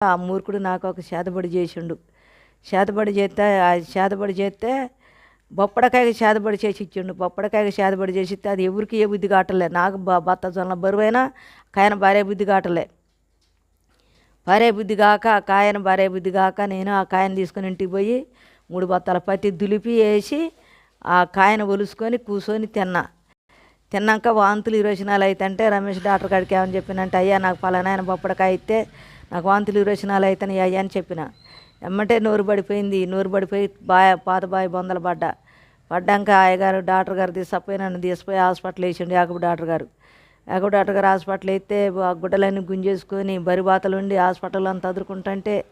ఆ మూర్ఖుడు నాకు ఒక శాతపడి చేసిండు. శాతపడి చేస్తే ఆ శాతపడి చేస్తే బొప్పడకాయకి శాతపడి చేసి ఇచ్చిండు. బొప్పడకాయకి శాతపడి చేసి ఇస్తే అది ఎవరికి ఏ బుద్ధి కావట్లే. నాకు భర్త జొన్న బరువైనా కాయన భార్య బుద్ధి కాటలే భార్య బుద్ధి కాక ఆ కాయన భార్య బుద్ధి కాక నేను ఆ కాయను తీసుకొని ఇంటికి పోయి మూడు బత్తాల పత్తి దులిపి వేసి ఆ కాయను ఒలుసుకొని కూర్చొని తిన్నా. తిన్నాక వాంతులు విరోచనాలు అవుతుంటే రమేష్ డాక్టర్ కాడికి ఏమని చెప్పినంటే అయ్యా నాకు పలానాయన బొప్పడకాయ అయితే నాకు వాంతులు విరోచనాలు అవుతున్నాయి అయ్యా అని చెప్పిన. ఎమ్మటే నోరు పడిపోయింది. నోరు పడిపోయి బాయ్ పాత బాయ్ బొందలు పడ్డా. పడ్డాక అయ్యగారు డాక్టర్ గారు తీసుకుపోయి నన్ను తీసుకుపోయి హాస్పిటల్ వేసిండు యాకబు డాక్టర్ గారు. యాకబు డాక్టర్ గారు హాస్పిటల్ అయితే ఆ గుడ్డలన్నీ గుంజేసుకొని బరి బాతలు ఉండి హాస్పిటల్ అంతా అదురుకుంటుంటే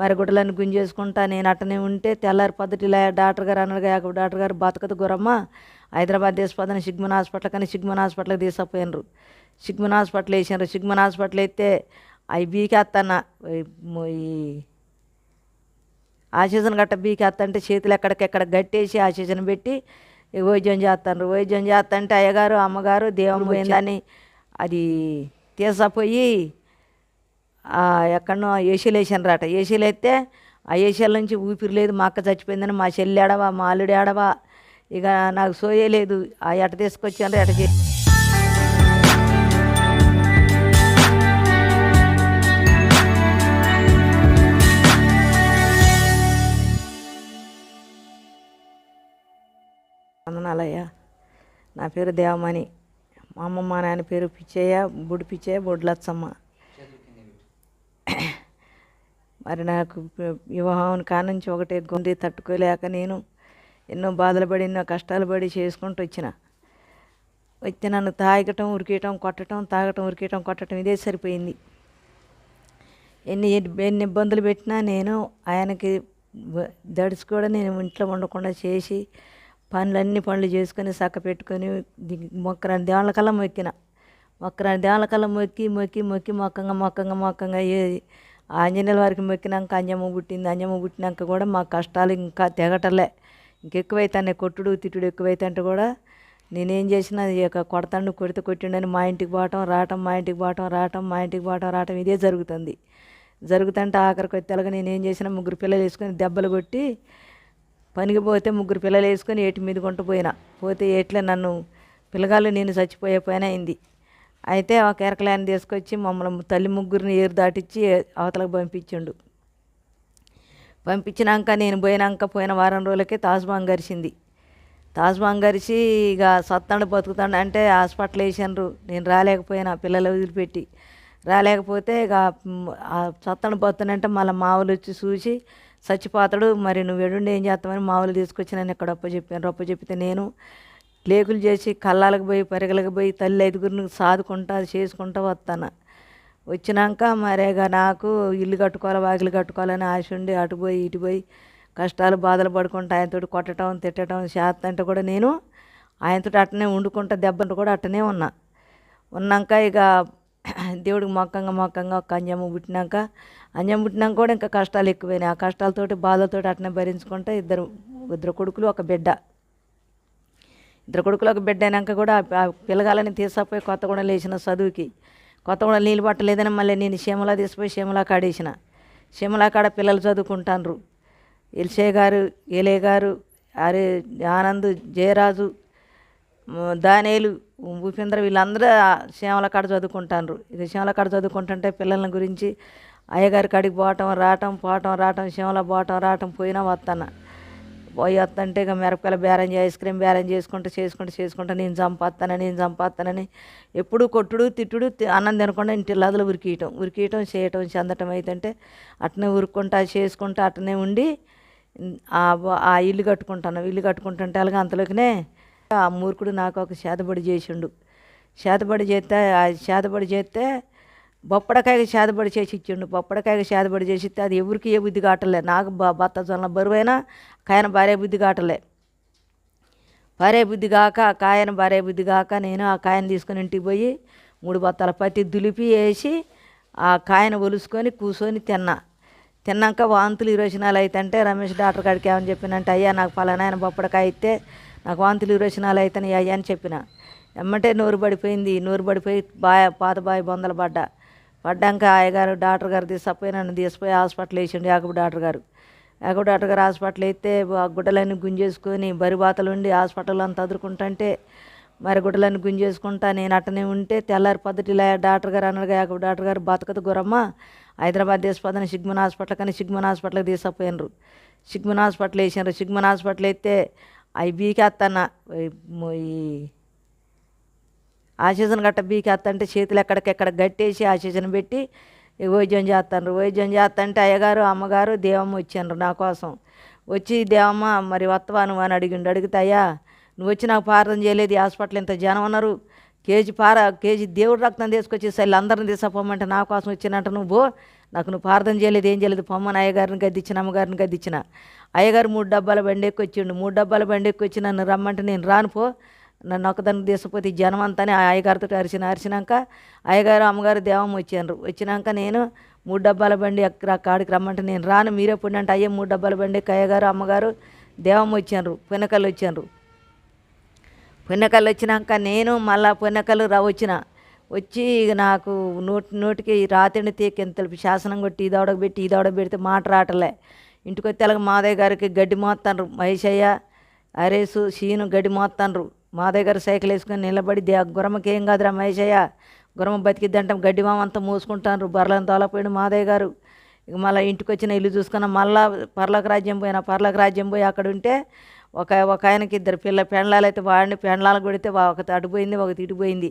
మరి గుడ్డలన్నీ గుంజేసుకుంటా నేను అట్టనే ఉంటే తెల్లారి పద్ధతిలో డాక్టర్ గారు అన్నాడు యాకబు డాక్టర్ గారు బతకదు గురమ్మ. హైదరాబాద్ తీసుకుపోదని సిగ్మన్ హాస్పిటల్ కానీ సిగ్మన్ హాస్పిటల్కి తీసుకుపోయినరు. సిగ్మన్ హాస్పిటల్ వేసినారు. సిగ్మన్ హాస్పిటల్ అయితే అవి బీకేస్తాన ఈ ఆశీసన గట్ట బీకేస్తంటే చేతులు ఎక్కడికెక్కడ గట్టేసి ఆశీసన పెట్టి వైద్యం చేస్తాను వైద్యం చేస్తంటే అయ్యగారు అమ్మగారు దేవం పోయిందని అది తీసపోయి ఎక్కడో ఎక్కడనో ఏసీలు వేసానరాట. ఏసీలు ఆ ఏసీల నుంచి ఊపిరి లేదు మా అక్క చచ్చిపోయిందని మా చెల్లి ఆడవా మా అల్లుడు ఆడవా ఇక నాకు సోయలేదు ఆ ఎట తీసుకొచ్చాను ఎట చేసి వందనాలయ్యా నా పేరు దేవమణి. మా అమ్మమ్మ నాన్న పేరు పిచ్చయ్య బుడి పిచ్చయ్య బుడ్లచ్చమ్మ. మరి నాకు వివాహం కానుంచి ఒకటే గుండి తట్టుకోలేక నేను ఎన్నో బాధలు పడి ఎన్నో కష్టాలు పడి చేసుకుంటూ వచ్చిన. వచ్చి నన్ను తాగటం ఉరికేయటం కొట్టడం తాగటం ఉరికేయటం కొట్టడం ఇదే సరిపోయింది. ఎన్ని ఎన్ని ఇబ్బందులు పెట్టినా నేను ఆయనకి దడుచుకోవడం కూడా నేను ఇంట్లో ఉండకుండా చేసి పనులన్నీ పనులు చేసుకొని చక్క పెట్టుకొని మొక్కరాని దేవాళ్ళకల్లా మొక్కిన. మొక్కరాని దేవాళ్ళకల్లా మొక్కి మొక్కి మొక్కి మొక్కంగా మొక్కంగా మొక్కంగా ఏ ఆంజనేయుల వారికి మొక్కినాక అంజమ్మ పుట్టింది అంజమ్మ పుట్టినాక కూడా మా కష్టాలు ఇంకా తెగటలే. ఇంకెక్కువైతేనే కొట్టుడు తిట్టుడు ఎక్కువైతే కూడా నేనేం చేసినా ఇక కొడతాను కొడితే కొట్టిండని మా ఇంటికి పోవటం రావటం మా ఇంటికి పోవటం రావటం మా ఇంటికి పోవటం రావటం ఇదే జరుగుతుంది. జరుగుతుంటే ఆఖరికి వచ్చేలాగా నేనేం చేసినా ముగ్గురు పిల్లలు వేసుకొని దెబ్బలు కొట్టి పనికి పోతే ముగ్గురు పిల్లలు వేసుకొని ఏటి మీద కొంటపోయినా పోతే ఏట్లో నన్ను పిల్లగాళ్ళు నేను చచ్చిపోయే పైన అయింది. అయితే ఒక ఎరకలాన్ని తీసుకొచ్చి మమ్మల్ని తల్లి ముగ్గురిని ఏరు దాటిచ్చి అవతలకు పంపించిండు. పంపించినాక నేను పోయినాక పోయిన వారం రోజులకే తాజ్బాంగ్ గరిచింది తాజ్బాంగ్ గరిచి ఇక సత్తండు బతుకుతాడు అంటే హాస్పిటల్ వేసినారు నేను రాలేకపోయినా పిల్లలు వదిలిపెట్టి. రాలేకపోతే ఇక మ్, ఆ బతునంటే మళ్ళీ మావులు వచ్చి చూసి చచ్చిపోతాడు. మరి నువ్వు ఎడుండి ఏం చేస్తామని మావులు తీసుకొచ్చి నన్ను ఇక్కడ ఒప్ప చెప్పాను రొప్ప చెప్తే నేను లేకులు చేసి కళ్ళాలకు పోయి పరిగలకు పోయి తల్లి ఐదుగురిని సాదుకుంటా అది చేసుకుంటా వస్తాను. వచ్చినాక మరేగా నాకు ఇల్లు కట్టుకోవాలి వాకిలు కట్టుకోవాలని ఆశ ఉండి అటు పోయి ఇటు పోయి కష్టాలు బాధలు పడుకుంటా ఆయనతో కొట్టడం తిట్టడం చేస్తంటే కూడా నేను ఆయనతో అట్టనే వండుకుంటా దెబ్బను కూడా అట్టనే ఉన్నా. ఉన్నాక ఇక దేవుడికి మొక్కంగా మొక్కంగా ఒక అంజం పుట్టినాక అంజం పుట్టినాక కూడా ఇంకా కష్టాలు ఎక్కువైనాయి. ఆ కష్టాలతోటి బాధలతోటి అట్నే భరించుకుంటే ఇద్దరు ఇద్దరు కొడుకులు ఒక బిడ్డ. ఇద్దరు కొడుకులు ఒక బిడ్డ అయినాక కూడా ఆ- ఆ పిల్లగాలని కొత్త కొత్తగూడెం లేచిన చదువుకి. కొత్తగూడెం నీళ్ళు పట్టలేదని మళ్ళీ నేను శీమలా తీసుకుపోయి శీమలా కాడేసిన. శీమలా కాడ పిల్లలు చదువుకుంటాన్రు. ఎల్సే గారు ఏలే గారు అరే ఆనంద్ జయరాజు దానేలు భూపేంద్ర వీళ్ళందరూ శ్యామల కాడ చదువుకుంటాన్రు. ఇది శ్యామల కాడ చదువుకుంటుంటే పిల్లల గురించి అయ్యగారి కాడికి పోవటం రావటం పోవటం రావటం శ్యామల పోవటం రావటం పోయినా వస్తాను పోయి వస్తుంటే ఇక మిరపకాయల బేరం ఐస్ క్రీమ్ బేరం చేసుకుంటూ చేసుకుంటూ చేసుకుంటూ నేను చంపేస్తానని నేను చంపేస్తానని ఎప్పుడు కొట్టుడు తిట్టుడు అన్నం తినకుండా ఇంటి లదులు ఉరికియటం. ఉరికియటం చేయటం చెందటం అయితే అట్నే ఉరుక్కుంటా చేసుకుంటా అట్నే ఉండి ఆ ఆ ఇల్లు కట్టుకుంటాను. ఇల్లు కట్టుకుంటుంటే అలాగే అంతలోకినే ఆ మూర్ఖుడు నాకు ఒక చేతబడి చేసిండు. చేతబడి చేస్తే ఆ చేతబడి చేస్తే బొప్పడకాయకి చేతబడి చేసి ఇచ్చిండు. బొప్పడకాయకి చేతబడి చేసి ఇస్తే అది ఎవరికి ఏ బుద్ధి కాటలే నాకు భర్త జొన్న బరువైనా కాయన భార్య బుద్ధి కాటలే భార్య బుద్ధి కాక ఆ కాయన భార్య బుద్ధి కాక నేను ఆ కాయను తీసుకొని ఇంటికి పోయి మూడు బత్తాల పత్తి దులిపి వేసి ఆ కాయను ఒలుసుకొని కూర్చొని తిన్నా. తిన్నాక వాంతులు ఇరవై నాలుగు అయితే అంటే రమేష్ డాక్టర్ కాడికి ఏమని చెప్పినంటే అయ్యా నాకు పలానా ఆయన బొప్పడకాయ అయితే నాకు వాంతులు రచనాలు అవుతున్నాయి అయ్యా అని చెప్పిన. ఎమ్మటే నోరు పడిపోయింది. నోరు పడిపోయి బాయ్ పాత బాయి బొందలు పడ్డా. పడ్డాక అయ్యగారు డాక్టర్ గారు తీసుకుపోయి నన్ను తీసుకుపోయి హాస్పిటల్ వేసిండు యాకబు డాక్టర్ గారు. యాకబు డాక్టర్ గారు హాస్పిటల్ అయితే ఆ గుడ్డలన్నీ గుంజేసుకొని బరిబాతలు ఉండి హాస్పిటల్ అంతా అదురుకుంటుంటే మరి గుడ్డలన్నీ గుంజేసుకుంటా నేను అట్టనే ఉంటే తెల్లారి పద్ధతిలో డాక్టర్ గారు అన్నాడు యాకబు డాక్టర్ గారు బతకదు గురమ్మ. హైదరాబాద్ దేశపదన సిగ్మన్ హాస్పిటల్ కానీ సిగ్మన్ హాస్పిటల్కి తీసుకుపోయినరు. సిగ్మన్ హాస్పిటల్ వేసినారు సిగ్మన్ హాస్పిటల్ అయితే అవి బీకేస్తాన ఈ ఆశీసన గట్ట బీకేస్తంటే చేతులు ఎక్కడికెక్కడ గట్టేసి సీజన్ పెట్టి వైద్యం చేస్తాను వైద్యం చేస్తంటే అయ్యగారు అమ్మగారు దేవమ్మ వచ్చిండ్రు నా కోసం. వచ్చి దేవమ్మ మరి వత్తవా నువ్వు? అని అడిగిండు. అడిగితే అయ్యా నువ్వు వచ్చి నాకు ప్రార్థన చేయలేదు హాస్పిటల్ ఇంత జనం ఉన్నారు కేజీ పార కేజీ దేవుడు రక్తం తీసుకొచ్చి సైలు అందరిని తీసుకుపోమంటే నా కోసం వచ్చినట్టు నువ్వు నాకు నువ్వు ప్రార్థన చేయలేదు ఏం చేయలేదు. పొమ్మని అయ్యగారిని గద్దిచ్చిన అమ్మగారిని గద్దిచ్చిన అయ్యగారు మూడు డబ్బాల బండి ఎక్కొచ్చిండు. మూడు డబ్బాల బండి ఎక్కి వచ్చి నన్ను రమ్మంటే నేను రాను పో. నన్ను ఒక్కదాన్ని తీసుకుపోతే ఈ జనం అంతానే ఆ అయ్యగారితో అరిచిన అరిచినాక అయ్యగారు అమ్మగారు దేవం వచ్చారు వచ్చినాక నేను మూడు డబ్బాల బండి ఎక్కడ కాడికి రమ్మంటే నేను రాను. మీరే పుణ్యం అంటే అయ్యే మూడు డబ్బాల బండి అయ్యగారు అమ్మగారు దేవం వచ్చారు పునకలు వచ్చారు పునకలు వచ్చినాక నేను మళ్ళా పునకలు రా వచ్చిన. వచ్చి ఇక నాకు నోటి నోటికి రాతిని తీకి తెలుపు. శాసనం కొట్టి ఈ దవడకు పెట్టి ఈ దవడ పెడితే మాట రాటలే. ఇంటికి వచ్చి మాదయ్య గారికి గడ్డి మోస్తాండ్రు మహేషయ్య అరేసు సీను గడ్డి మోస్తాండ్రు మాదయ్య గారు సైకిల్ వేసుకొని నిలబడి దే గుర్రమ్మకి ఏం కాదురా మహేషయ్య. గురమ బతికిద్దంటాం గడ్డి మామంతా మూసుకుంటాండ్రు బర్రెలను తోలపోయిన మాదయ్య గారు. ఇక మళ్ళీ ఇంటికి వచ్చిన ఇల్లు చూసుకున్న మళ్ళా పర్లోక రాజ్యం పోయిన పర్లోక రాజ్యం పోయి అక్కడ ఉంటే ఒక ఒక ఆయనకి ఇద్దరు పిల్ల పెండ్లాలు అయితే వాడిని పెండ్లాలు కొడితే ఒకటి అటుపోయింది ఒకటి ఇటుపోయింది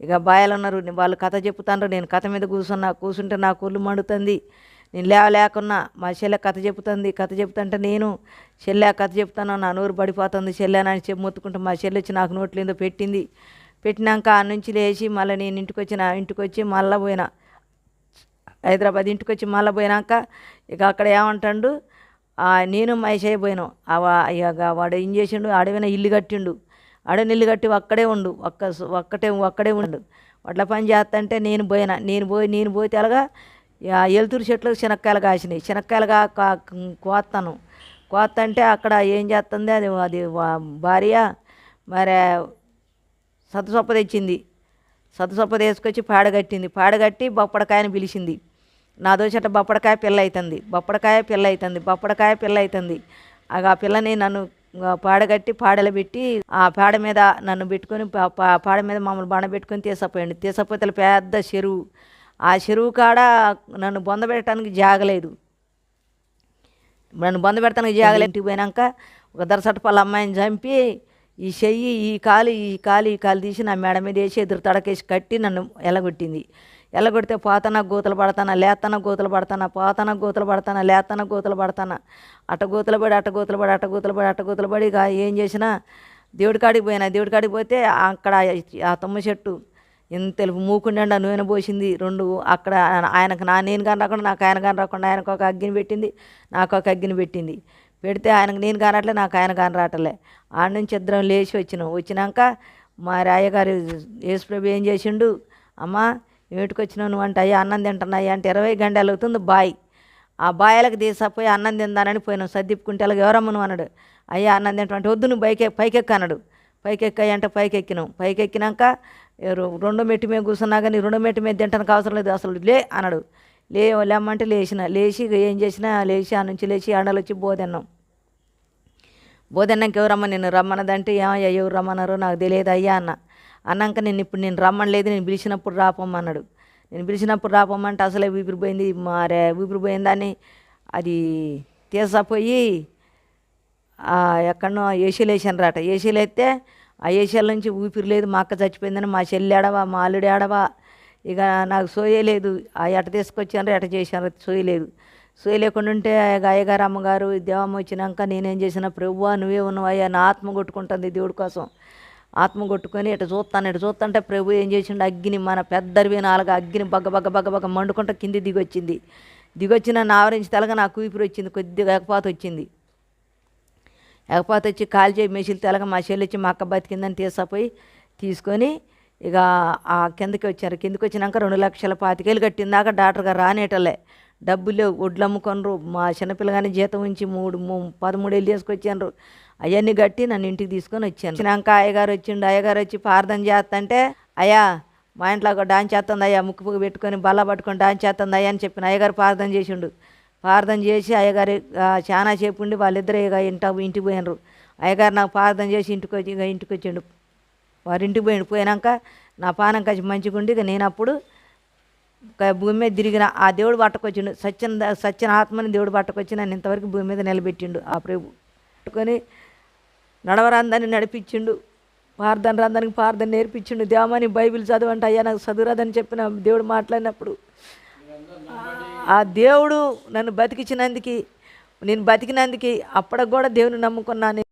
ఇక బాయలు ఉన్నారు వాళ్ళు కథ చెప్తాండ్రు నేను కథ మీద కూర్చున్నా కూర్చుంటే నా కుళ్ళు మండుతుంది. నేను లేవలేకున్నా మా చెల్లె కథ చెప్తుంది కథ చెప్తుంటే నేను చెల్లె కథ చెప్తాను నా నోరు పడిపోతుంది చెల్లె అని చెప్పి మొత్తుకుంటే మా చెల్లె వచ్చి నాకు నోట్లు ఏదో పెట్టింది. పెట్టినాక ఆ నుంచి లేచి మళ్ళీ నేను ఇంటికి వచ్చిన ఇంటికి వచ్చి మళ్ళీ పోయినా. హైదరాబాద్ ఇంటికి వచ్చి మళ్ళీ పోయినాక ఇక అక్కడ ఏమంటాడు నేను మహేషయ్య పోయినాం. అవ ఇక వాడు ఏం చేసిండు అడవిన ఇల్లు కట్టిండు. ఆడ నీళ్ళు కట్టి ఒక్కడే ఉండు ఒక్క ఒక్కటే ఒక్కడే ఉండు. వడ్ల పని చేస్తంటే నేను పోయినా నేను పోయి నేను పోతే అలాగా ఎలుతురు చెట్లకు శనక్కాయలు కాసినాయి. శనక్కాయలు కా కా- కోస్తాను కోస్తంటే అక్కడ ఏం చేస్తుంది? అది అది భార్య మరి సతసొప్ప తెచ్చింది. సతసొప్ప తీసుకొచ్చి పాడగట్టింది పాడగట్టి బొప్పడకాయని పిలిచింది. నా దోచట బొప్పడకాయ పిల్ల అవుతుంది బొప్పడకాయ పిల్ల అవుతుంది బొప్పడకాయ పిల్ల అవుతుంది ఆ పిల్లని నన్ను పాడగట్టి పాడలు పెట్టి ఆ పాడ మీద నన్ను పెట్టుకొని పా- పా- పాడ మీద మమ్మల్ని బాణ పెట్టుకొని తీసపోయండి. తీసపోతే పెద్ద చెరువు. ఆ చెరువు కాడ నన్ను బొందబెట్టడానికి జాగలేదు. నన్ను బంద పెడతానికి జాగలే ఇంటికి పోయినాక ఒక దరసటపల్లి అమ్మాయిని చంపి ఈ చెయ్యి ఈ కాలు ఈ కాలు ఈ కాలు తీసి నా మేడ మీద వేసి ఎదురు తడకేసి కట్టి నన్ను ఎలగొట్టింది. ఎల్లగొడితే పోతానా గూతలు పడతానా లేతన గోతలు పడతానా పోతానా గోతలు పడతానా లేతన గోతలు పడతానా అట్ట గోతలు పడి అట్ట గోతలు పడి అట్ట గోతలు పడి అట్ట గోతలు పడి ఇక ఏం చేసినా దేవుడి కాడికి పోయినా. దేవుడి కాడికి పోతే అక్కడ ఆ తుమ్మ చెట్టు ఎంత తెలుపు మూకుండా నూనె పోసింది. రెండు అక్కడ ఆయనకు నా నేను కానీ రాకుండా నాకు ఆయన కానీ రాకుండా ఆయనకు ఒక అగ్గిని పెట్టింది నాకు ఒక అగ్గిని పెట్టింది. పెడితే ఆయనకు నేను కానట్లే నాకు ఆయన కాని రావట్లే. ఆడ నుంచి ఇద్దరం లేచి వచ్చినాం. వచ్చినాక మా రాయగారు యేసుప్రభు ఏం చేసిండు? అమ్మా ఏటుకొచ్చినావు నువ్వు అంటే అయ్యా అన్నం తింటున్నాయి అంటే ఇరవై గంటలు అవుతుంది బాయ్. ఆ బాయలకు తీసపోయి అన్నం తిందానని పోయినాం సర్దిప్పుకుంటే అలాగ ఎవరమ్మ నువ్వు అన్నాడు అయ్యా అన్నం తింటామంటే వద్దు నువ్వు పైకి పైకెక్క అన్నాడు పైకెక్కాయి అంటే పైకెక్కినాం పైకెక్కినాక రెండు రెండో మెట్టు మీద కూర్చున్నా కానీ రెండో మెట్టు మీద తింటానికి అవసరం లేదు అసలు లే అన్నాడు లే లేమ్మంటే లేచిన లేచి ఏం చేసినా లేచి ఆ నుంచి లేచి ఆడలు వచ్చి బోధన్నాం బోధన్నాక ఎవరు రమ్మ నేను రమ్మన్నదంటే ఏమయ్యా ఎవరు రమ్మన్నారో నాకు తెలియదు అయ్యా అన్న. అన్నాక నేను ఇప్పుడు నేను రమ్మనలేదు నేను పిలిచినప్పుడు రాపమ్మన్నాడు. నేను పిలిచినప్పుడు రాపమ్మంటే అసలే ఊపిరి పోయింది మారే ఊపిరి పోయిందని అది తీసపోయి ఎక్కడో ఎక్కడనో ఏసీలు వేసాను రాట ఏసీలు వేస్తే ఆ ఏసీల నుంచి ఊపిరి లేదు మా అక్క చచ్చిపోయిందని మా చెల్లి ఆడవా మా అల్లుడు ఆడవా ఇక నాకు సోయలేదు ఆ ఎట తీసుకొచ్చాను ఎట చేశాను సోయలేదు సోయ లేకుండా ఉంటే ఇక అయ్యగారు అమ్మగారు దేవమ్మ వచ్చినాక నేనేం చేసిన ప్రభువా నువ్వే ఉన్నావు నా ఆత్మ కొట్టుకుంటుంది దేవుడి కోసం. ఆత్మ కొట్టుకొని ఇటు చూస్తాను ఇటు చూస్తుంటే ప్రభు ఏం చేసిండు? అగ్గిని మన పెద్దరివి నాలుగు అగ్గిని బగ్గ బగ్గ బగ్గ బగ్గ మండుకుంటా కింది దిగొచ్చింది. దిగొచ్చి నన్ను ఆవరించి తెలగ నాకు ఊపిరి వచ్చింది కొద్దిగా ఎగపాత వచ్చింది. ఎగపాత వచ్చి కాలు చేయి మెషిల్ తెలగ మా చెల్లి వచ్చి మా అక్క బతికిందని తీసపోయి తీసుకొని ఇక ఆ కిందకి వచ్చారు. కిందకి వచ్చినాక రెండు లక్షల పాతికేలు కట్టిందాక డాక్టర్ గారు రానేటలే. డబ్బులు వడ్లు ఒడ్లు అమ్ముకొనరు మా చిన్నపిల్లగాని జీతం ఉంచి మూడు మూ- పదమూడు వేలు తీసుకొచ్చారు అవన్నీ కట్టి నన్ను ఇంటికి తీసుకొని వచ్చాను. వచ్చినాక అయ్యగారు వచ్చిండు. అయ్యగారు వచ్చి ప్రార్థన చేస్తంటే అయ్యా మా ఇంట్లో ఒక డాన్స్ చేస్తుంది అయ్యా ముక్కు పువ్వు పెట్టుకొని బల్ల పట్టుకొని డాన్స్ చేస్తుంది అయ్యా అని చెప్పిన అయ్యగారు ప్రార్థన చేసిండు. ప్రార్థన చేసి అయ్యగారు చాలా సేపు ఉండి వాళ్ళిద్దరు ఇక ఇంట ఇంటికి పోయినరు. అయ్యగారు నాకు ప్రార్థన చేసి ఇంటికి వచ్చి ఇక ఇంటికి వచ్చిండు. వారి ఇంటికి పోయిండు. పోయినాక నా పానం కలిసి మంచిగా ఉండి ఇక నేను అప్పుడు భూమి మీద తిరిగిన ఆ దేవుడు పట్టుకొచ్చిండు. సత్యన సత్యన ఆత్మని దేవుడు పట్టుకొచ్చి నన్ను ఇంతవరకు భూమి మీద నిలబెట్టిండు. ఆ ప్రభు పట్టుకొని నడవరాందని నడిపించిండు. ప్రార్థన రాందానికి ప్రార్థన నేర్పించిండు. దేవమని బైబిల్ చదవంటే అయ్యా నాకు చదువురాదని చెప్పిన దేవుడు మాట్లాడినప్పుడు. ఆ దేవుడు నన్ను బతికించినందుకు నేను బతికినందుకు అప్పటికి కూడా దేవుని నమ్ముకున్నాను.